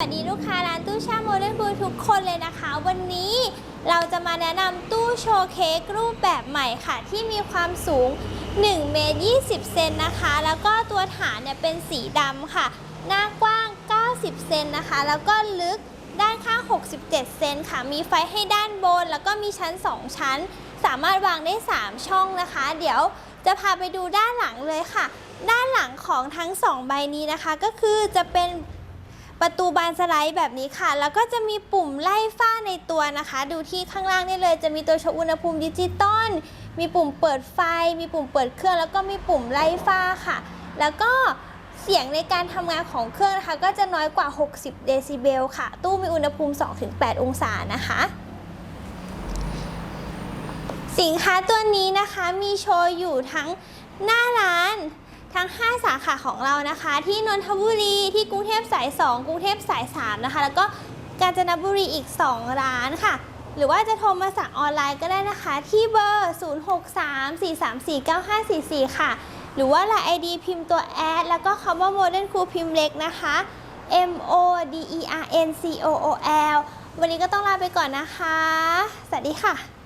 สวัสดีลูกค้าร้านตู้ชาโมเดิร์นบูทุกคนเลยนะคะ วันนี้เราจะมาแนะนำตู้โชว์เค้กรูปแบบใหม่ค่ะ ที่มีความสูง1เมตร20 เซนนะคะ แล้วก็ตัวฐานเนี่ยเป็นสีดำค่ะ หน้ากว้าง 90 เซนนะคะ แล้วก็ลึกด้านข้าง 67 เซนค่ะ มีไฟให้ด้านบน แล้วก็มีชั้น 2 ชั้น สามารถวางได้ 3 ช่องนะคะ เดี๋ยวจะพาไปดูด้านหลังเลยค่ะ ด้านหลังของทั้ง 2 ใบนี้นะคะ ก็คือจะเป็น ประตูบานสไลด์แบบนี้ค่ะ แล้วก็จะมีปุ่มไล่ฝ้าในตัวนะคะ ดูที่ข้างล่างนี่เลย จะมีตัวโชว์อุณหภูมิดิจิตอล มีปุ่มเปิดไฟ มีปุ่มเปิดเครื่อง แล้วก็มีปุ่มไล่ฝ้าค่ะ แล้วก็เสียงในการทำงานของเครื่องนะคะ ก็จะน้อยกว่า 60 เดซิเบลค่ะ ตู้มีอุณหภูมิ 2-8 องศานะคะสินค้าตัวนี้นะคะมีโชว์อยู่ทั้งหน้าร้าน 5 สาขาของเรานะคะ ที่นนทบุรีที่กรุงเทพสาย 2 กรุงเทพสาย 3 นะคะ แล้วก็กาญจนบุรีอีก 2 ร้านค่ะ หรือว่าจะโทรมาสั่งออนไลน์ก็ได้นะคะ ที่เบอร์ 0634349544 ค่ะ หรือว่า l ล ID พิมพ์ตัวแอดแล้วก็คำว่า Modern Cool พิมพ์เล็กนะคะ M O D E R N C O O L วันนี้ก็ต้องลาไปก่อนนะคะ สวัสดีค่ะ